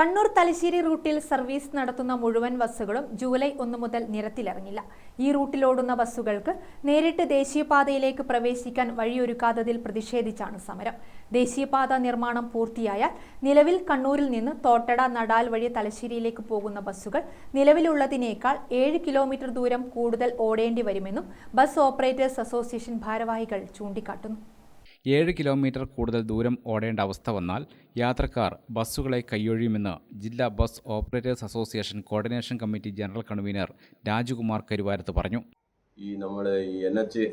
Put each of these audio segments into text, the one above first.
കണ്ണൂർ തലശ്ശേരി റൂട്ടിൽ സർവീസ് നടത്തുന്ന മുഴുവൻ ബസ്സുകളും ജൂലൈ ഒന്ന് മുതൽ നിരത്തിലിറങ്ങില്ല. ഈ റൂട്ടിലോടുന്ന ബസ്സുകൾക്ക് നേരിട്ട് ദേശീയപാതയിലേക്ക് പ്രവേശിക്കാൻ വഴിയൊരുക്കാത്തതിൽ പ്രതിഷേധിച്ചാണ് സമരം. ദേശീയപാത നിർമ്മാണം പൂർത്തിയായാൽ നിലവിൽ കണ്ണൂരിൽ നിന്ന് തോട്ടട നടാൽ വഴി തലശ്ശേരിയിലേക്ക് പോകുന്ന ബസ്സുകൾ നിലവിലുള്ളതിനേക്കാൾ ഏഴ് കിലോമീറ്റർ ദൂരം കൂടുതൽ ഓടേണ്ടി വരുമെന്നും ബസ് ഓപ്പറേറ്റേഴ്സ് അസോസിയേഷൻ ഭാരവാഹികൾ ചൂണ്ടിക്കാട്ടുന്നു. ഏഴ് കിലോമീറ്റർ കൂടുതൽ ദൂരം ഓടേണ്ട അവസ്ഥ വന്നാൽ യാത്രക്കാർ ബസ്സുകളെ കൈയൊഴിയുമെന്ന് ജില്ലാ bus operators association coordination committee general convener Rajakumar Karuvarath പറഞ്ഞു. ഈ നമ്മൾ ഈ എൻ എച്ച്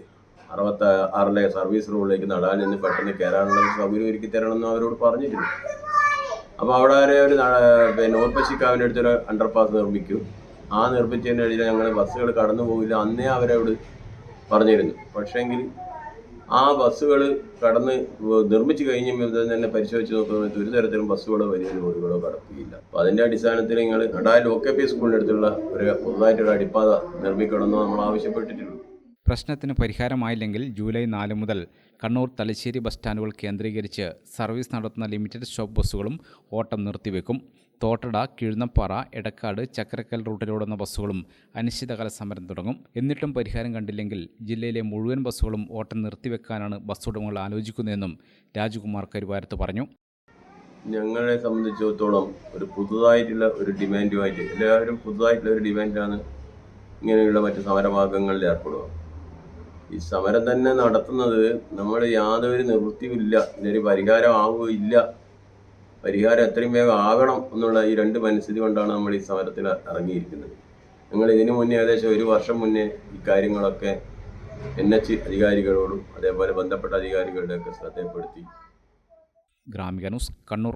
അറുപത്തി ആറിലെ സർവീസ് റോഡിലേക്ക് നടാൻ നിന്ന് പെട്ടെന്ന് കയറാനുള്ള സൗകര്യം ഒരുക്കി തരണമെന്ന് അവരോട് പറഞ്ഞിരുന്നു. അപ്പോൾ അവിടെ വരെ ഒരു പിന്നെ ഓർപ്പശിക്കാവിന്റെ അടുത്തൊരു അണ്ടർപാസ് നിർമ്മിക്കും ആ നിർമ്മിച്ചതിന് ഇടയിൽ ഞങ്ങൾ ബസ്സുകൾ കടന്നു പോകില്ല അന്നേ അവരോട് പറഞ്ഞിരുന്നു. പക്ഷേങ്കിൽ ആ ബസ്സുകൾ കടന്ന് നിർമ്മിച്ചു കഴിഞ്ഞ തന്നെ പരിശോധിച്ച് നോക്കുന്ന ഒരു തരത്തിലും ബസ്സുകളോ വലിയ ലോറികളോ കടക്കുകയില്ല അപ്പോൾ അതിന്റെ അടിസ്ഥാനത്തിൽ നിങ്ങൾ അടാ ഒ കെ പി സ്കൂളിന്റെ അടുത്തുള്ള ഒരു പുതുതായിട്ടൊരു അടിപ്പാത നിർമ്മിക്കണമെന്ന് നമ്മൾ ആവശ്യപ്പെട്ടിട്ടുള്ളൂ പ്രശ്നത്തിന് പരിഹാരമായില്ലെങ്കിൽ ജൂലൈ നാല് മുതൽ കണ്ണൂർ തലശ്ശേരി ബസ് സ്റ്റാൻഡുകൾ കേന്ദ്രീകരിച്ച് സർവീസ് നടത്തുന്ന ലിമിറ്റഡ് സ്റ്റോപ്പ് ബസ്സുകളും ഓട്ടം നിർത്തിവെക്കും. തോട്ടട കിഴുന്നപ്പാറ എടക്കാട് ചക്രക്കൽ റൂട്ടിലോടുന്ന ബസ്സുകളും അനിശ്ചിതകാല സമരം തുടങ്ങും. എന്നിട്ടും പരിഹാരം കണ്ടില്ലെങ്കിൽ ജില്ലയിലെ മുഴുവൻ ബസ്സുകളും ഓട്ടം നിർത്തിവെക്കാനാണ് ബസ് ഉടമകൾ ആലോചിക്കുന്നതെന്നും രാജകുമാർ കരുവാരത്ത് പറഞ്ഞു. ഞങ്ങളെ സംബന്ധിച്ചിടത്തോളം ഒരു പുതുതായിട്ടുള്ള ഒരു ഡിമാൻഡുമായിട്ട് എല്ലാവരും പുതുതായിട്ടുള്ള ഒരു ഡിമാൻഡാണ് ഇങ്ങനെയുള്ള മറ്റ് സമരമാർഗങ്ങളിൽ ഏർപ്പെടുക. ഈ സമരം തന്നെ നടത്തുന്നത് നമ്മൾ യാതൊരു നിവൃത്തിയുമില്ല ഇതിനൊരു പരിഹാരം ആവുകയില്ല പരിഹാരം എത്രയും വേഗം ആകണം എന്നുള്ള ഈ രണ്ട് മനസ്ഥിതി കൊണ്ടാണ് നമ്മൾ ഈ സമരത്തിൽ ഇറങ്ങിയിരിക്കുന്നത്. ഞങ്ങൾ ഇതിനു മുന്നേ ഏകദേശം ഒരു വർഷം മുന്നേ ഈ കാര്യങ്ങളൊക്കെ എൻ എച്ച് അധികാരികളോടും അതേപോലെ ബന്ധപ്പെട്ട അധികാരികളുടെയൊക്കെ ശ്രദ്ധപ്പെടുത്തി Gramika news Kannur.